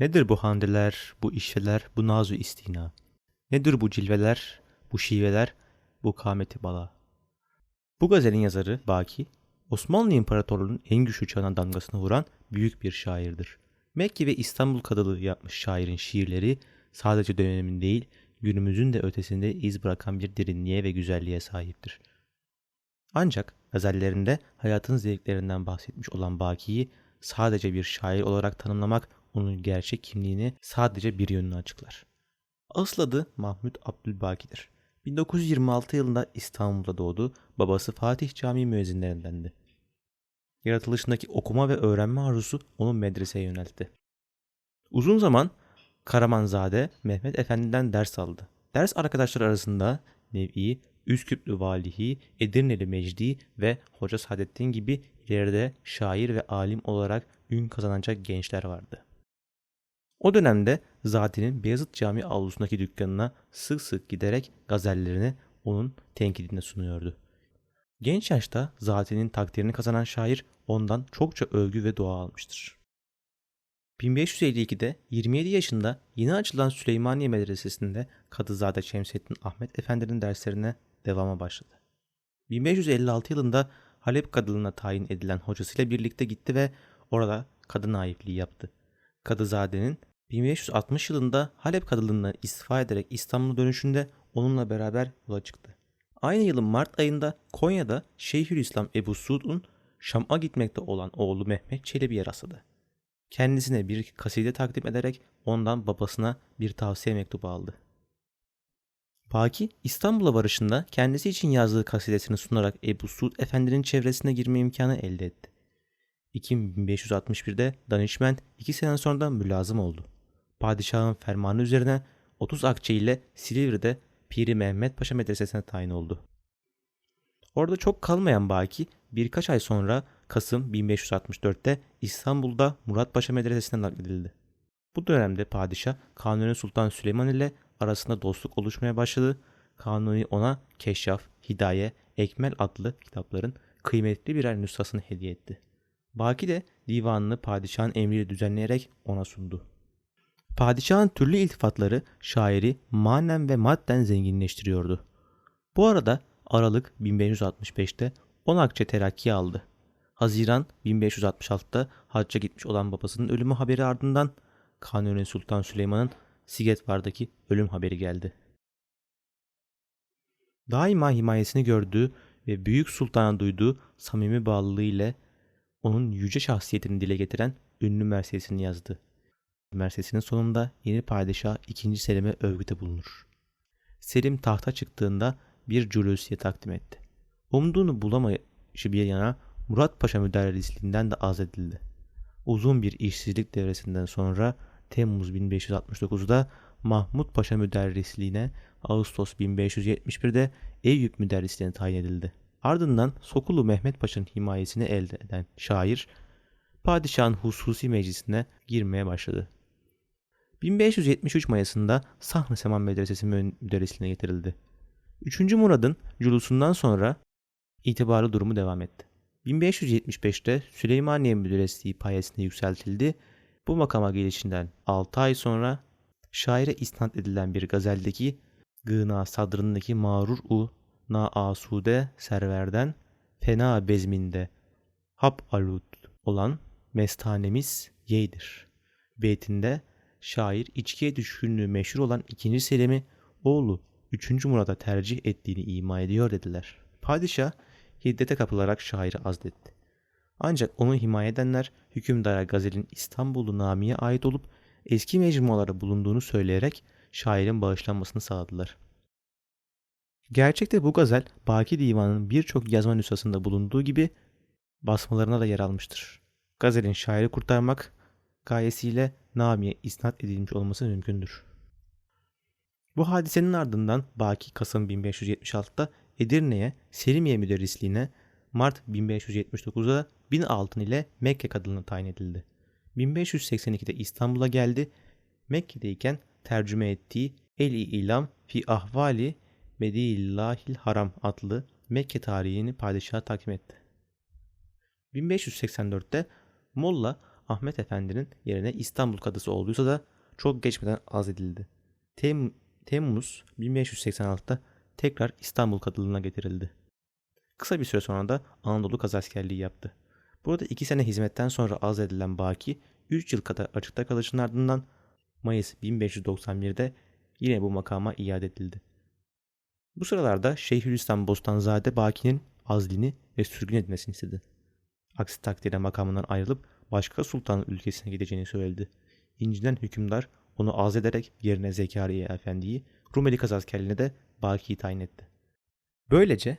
Nedir bu handeler, bu işveler, bu nazu istina? Nedir bu cilveler, bu şiveler, bu kameti bala? Bu gazelin yazarı Baki, Osmanlı İmparatorluğu'nun en güçlü çağına damgasını vuran büyük bir şairdir. Mekke ve İstanbul kadılığı yapmış şairin şiirleri sadece dönemin değil, günümüzün de ötesinde iz bırakan bir derinliğe ve güzelliğe sahiptir. Ancak gazellerinde hayatın zevklerinden bahsetmiş olan Baki'yi sadece bir şair olarak tanımlamak onun gerçek kimliğini sadece bir yönünü açıklar. Asıl adı Mahmut Abdülbaki'dir. 1926 yılında İstanbul'da doğdu, babası Fatih Camii müezzinlerindendi. Yaratılışındaki okuma ve öğrenme arzusu onu medreseye yöneltti. Uzun zaman Karamanzade Mehmet Efendi'den ders aldı. Ders arkadaşları arasında Nevi, Üsküplü Valihi, Edirneli Mecdi ve Hoca Saadettin gibi ileride şair ve alim olarak ün kazanacak gençler vardı. O dönemde Zati'nin Beyazıt Camii avlusundaki dükkanına sık sık giderek gazellerini onun tenkidine sunuyordu. Genç yaşta Zati'nin takdirini kazanan şair ondan çokça övgü ve dua almıştır. 1552'de 27 yaşında yeni açılan Süleymaniye Medresesi'nde Kadızade Şemsettin Ahmet Efendi'nin derslerine devama başladı. 1556 yılında Halep kadılığına tayin edilen hocasıyla birlikte gitti ve orada kadın naifliği yaptı. Kadızade'nin 1560 yılında Halep kadılığına istifa ederek İstanbul'a dönüşünde onunla beraber yola çıktı. Aynı yılın Mart ayında Konya'da Şeyhülislam Ebu Suud'un Şam'a gitmekte olan oğlu Mehmet Çelebi'ye rastladı. Kendisine bir kaside takdim ederek ondan babasına bir tavsiye mektubu aldı. Baki İstanbul'a varışında kendisi için yazdığı kasidesini sunarak Ebu Suud Efendi'nin çevresine girme imkanı elde etti. 2561'de danışment iki sene sonra mülazım oldu. Padişahın fermanı üzerine 30 akçe ile Silivri'de Piri Mehmet Paşa Medresesi'ne tayin oldu. Orada çok kalmayan Baki birkaç ay sonra Kasım 1564'te İstanbul'da Murat Paşa Medresesi'ne nakledildi. Bu dönemde padişah Kanuni Sultan Süleyman ile arasında dostluk oluşmaya başladı. Kanuni ona Keşşaf, Hidaye, Ekmel adlı kitapların kıymetli birer nüshasını hediye etti. Baki de divanını padişahın emriyle düzenleyerek ona sundu. Padişahın türlü iltifatları şairi manen ve madden zenginleştiriyordu. Bu arada Aralık 1565'te 10 akçe terakki aldı. Haziran 1566'da hacca gitmiş olan babasının ölümü haberi ardından Kanuni Sultan Süleyman'ın Sigetvar'daki ölüm haberi geldi. Daima himayesini gördüğü ve Büyük Sultan'a duyduğu samimi bağlılığı ile onun yüce şahsiyetini dile getiren ünlü mersiyesini yazdı. Mersiyesinin sonunda yeni padişah 2. Selim'e övgüde bulunur. Selim tahta çıktığında bir culusiye takdim etti. Umduğunu bulamayışı bir yana Murat Paşa müderrisliğinden de azledildi. Uzun bir işsizlik devresinden sonra Temmuz 1569'da Mahmut Paşa müderrisliğine Ağustos 1571'de Eyüp müderrisliğine tayin edildi. Ardından Sokulu Mehmet Paşa'nın himayesini elde eden şair, padişahın hususi meclisine girmeye başladı. 1573 Mayıs'ında Sahne Seman Medresesi müderrisliğine getirildi. 3. Murad'ın culusundan sonra itibarlı durumu devam etti. 1575'te Süleymaniye Müderrisliği payesine yükseltildi. Bu makama gelişinden 6 ay sonra şaire isnat edilen bir gazeldeki Gına sadrındaki mağrur u na asude serverden fena bezminde hap alut olan mestanemiz yeydir. Beytinde şair içkiye düşkünlüğü meşhur olan 2. Selim'i oğlu 3. Murat'a tercih ettiğini ima ediyor dediler. Padişah hiddete kapılarak şairi azletti. Ancak onu himaye edenler hükümdara gazelin İstanbul'u Nami'ye ait olup eski mecmualara bulunduğunu söyleyerek şairin bağışlanmasını sağladılar. Gerçekte bu gazel Baki Divanı'nın birçok yazma nüshasında bulunduğu gibi basmalarına da yer almıştır. Gazelin şairi kurtarmak gayesiyle Nami'ye isnat edilmiş olması mümkündür. Bu hadisenin ardından Baki Kasım 1576'da Edirne'ye Selimiye müderrisliğine Mart 1579'da bin altın ile Mekke kadılığına tayin edildi. 1582'de İstanbul'a geldi. Mekke'deyken tercüme ettiği El-i İlam fi Ahvali Medillahil Haram adlı Mekke tarihini padişaha takdim etti. 1584'te Molla Ahmet Efendi'nin yerine İstanbul kadısı olduysa da çok geçmeden azledildi. Tem Temmuz 1586'da tekrar İstanbul kadılığına getirildi. Kısa bir süre sonra da Anadolu kazaskerliği yaptı. Burada iki sene hizmetten sonra azledilen Baki 3 yıl kadar açıkta kalışın ardından Mayıs 1591'de yine bu makama iade edildi. Bu sıralarda Şeyhülislam Bostanzade Baki'nin azlini ve sürgün edilmesini istedi. Aksi takdirde makamından ayrılıp başka sultanın ülkesine gideceğini söyledi. İnciden hükümdar onu azlederek yerine Zekariya Efendi'yi Rumeli kazaskerliğine de Baki'yi tayin etti. Böylece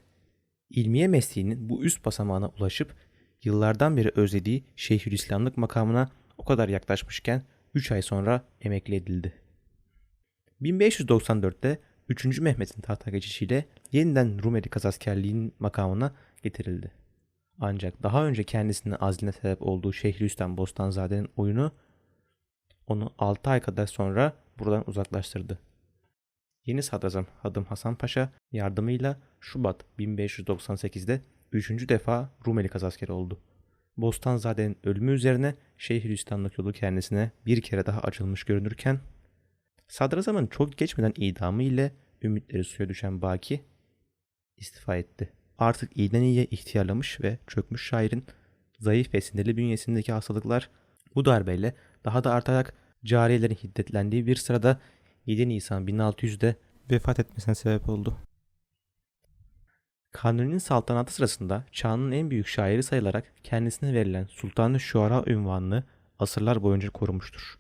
ilmiye mesleğinin bu üst basamağına ulaşıp yıllardan beri özlediği Şeyhülislamlık makamına o kadar yaklaşmışken 3 ay sonra emekli edildi. 1594'te 3. Mehmet'in tahta geçişiyle yeniden Rumeli kazaskerliğinin makamına getirildi. Ancak daha önce kendisine azline sebep olduğu Şeyhülislam Bostanzade'nin oyunu onu 6 ay kadar sonra buradan uzaklaştırdı. Yeni sadrazam Hadım Hasan Paşa yardımıyla Şubat 1598'de 3. defa Rumeli kazaskeri oldu. Bostanzade'nin ölümü üzerine Şeyhülislamlık yolu kendisine bir kere daha açılmış görünürken sadrazamın çok geçmeden idamı ile ümitleri suya düşen Baki istifa etti. Artık iyiden iyiye ihtiyarlamış ve çökmüş şairin zayıf ve sinirli bünyesindeki hastalıklar bu darbeyle daha da artarak cariyelerin hiddetlendiği bir sırada 7 Nisan 1600'de vefat etmesine sebep oldu. Kanuni'nin saltanatı sırasında çağının en büyük şairi sayılarak kendisine verilen Sultan-ı Şuara ünvanını asırlar boyunca korumuştur.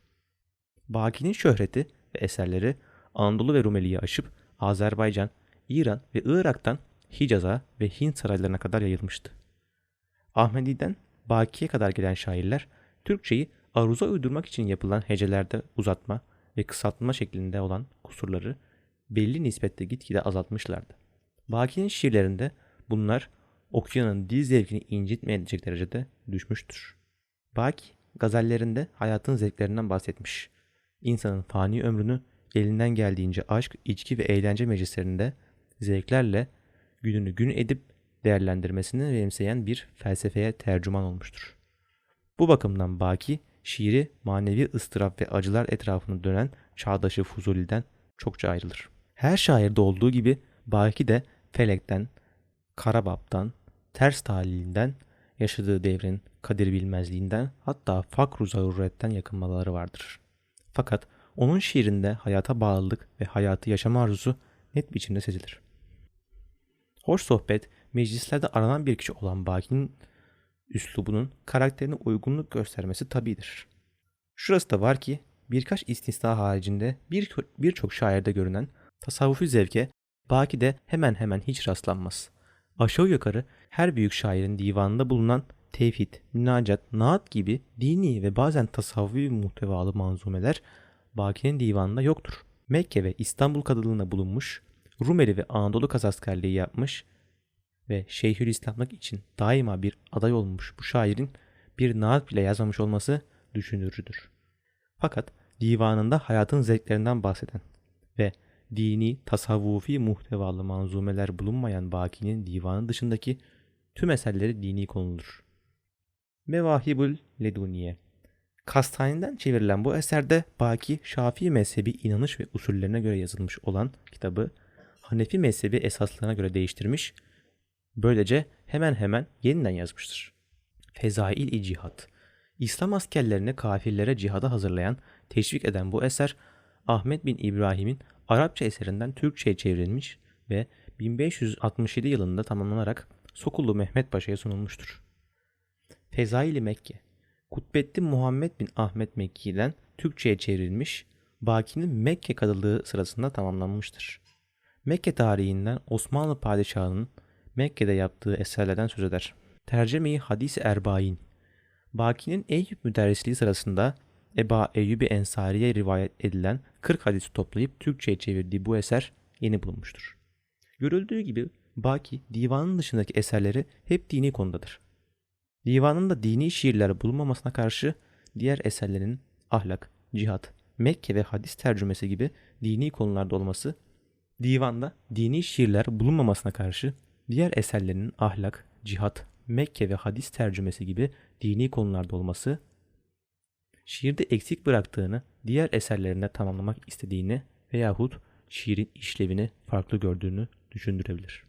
Baki'nin şöhreti ve eserleri Anadolu ve Rumeli'yi aşıp Azerbaycan, İran ve Irak'tan Hicaz'a ve Hint saraylarına kadar yayılmıştı. Ahmedi'den Baki'ye kadar gelen şairler Türkçeyi aruza uydurmak için yapılan hecelerde uzatma ve kısaltma şeklinde olan kusurları belli nispette gitgide azaltmışlardı. Baki'nin şiirlerinde bunlar okuyanın dil zevkini incitmeyecek derecede düşmüştür. Baki gazellerinde hayatın zevklerinden bahsetmiş. İnsanın fani ömrünü elinden geldiğince aşk, içki ve eğlence meclislerinde zevklerle gününü gün edip değerlendirmesini benimseyen bir felsefeye tercüman olmuştur. Bu bakımdan Baki şiiri manevi ıstırap ve acılar etrafını dönen çağdaşı Fuzuli'den çokça ayrılır. Her şairde olduğu gibi Baki de felekten, karabaptan, ters talilinden, yaşadığı devrin kadir bilmezliğinden hatta fakru zaruretten yakınmaları vardır. Fakat onun şiirinde hayata bağlılık ve hayatı yaşama arzusu net biçimde sezilir. Hoş sohbet, meclislerde aranan bir kişi olan Baki'nin üslubunun karakterine uygunluk göstermesi tabidir. Şurası da var ki birkaç istisna haricinde birçok bir, şairde görünen tasavvufi zevke Baki de hemen hemen hiç rastlanmaz. Aşağı yukarı her büyük şairin divanında bulunan tevhid, münacat, naat gibi dini ve bazen tasavvufi muhtevalı manzumeler Baki'nin divanında yoktur. Mekke ve İstanbul kadılığına bulunmuş, Rumeli ve Anadolu kazaskerliği yapmış ve Şeyhülislamlık için daima bir aday olmuş bu şairin bir naat bile yazmamış olması düşündürücüdür. Fakat divanında hayatın zevklerinden bahseden ve dini, tasavvufi muhtevalı manzumeler bulunmayan Baki'nin divanı dışındaki tüm eserleri dini konulur. Mevahibül Leduniye Kastane'den çevrilen bu eserde Baki, Şafii mezhebi inanış ve usullerine göre yazılmış olan kitabı Hanefi mezhebi esaslarına göre değiştirmiş, böylece hemen hemen yeniden yazmıştır. Fezail-i Cihat İslam askerlerini kafirlere cihada hazırlayan, teşvik eden bu eser, Ahmet bin İbrahim'in Arapça eserinden Türkçe'ye çevrilmiş ve 1567 yılında tamamlanarak Sokullu Mehmet Paşa'ya sunulmuştur. Fezail-i Mekke Kutbettin Muhammed bin Ahmet Mekki'den Türkçe'ye çevrilmiş, Baki'nin Mekke kadılığı sırasında tamamlanmıştır. Mekke tarihinden Osmanlı padişahının Mekke'de yaptığı eserlerden söz eder. Terceme-i Hadis-i Erbain Baki'nin Eyüp müderrisliği sırasında Eba Eyyubi Ensari'ye rivayet edilen 40 hadisi toplayıp Türkçe'ye çevirdiği bu eser yeni bulunmuştur. Görüldüğü gibi Baki divanın dışındaki eserleri hep dini konudadır. Divanında dini şiirler bulunmamasına karşı diğer eserlerin ahlak, cihat, Mekke ve hadis tercümesi gibi dini konularda olması, divanda dini şiirler bulunmamasına karşı diğer eserlerin ahlak, cihat, Mekke ve hadis tercümesi gibi dini konularda olması şiirde eksik bıraktığını diğer eserlerinde tamamlamak istediğini veyahut şiirin işlevini farklı gördüğünü düşündürebilir.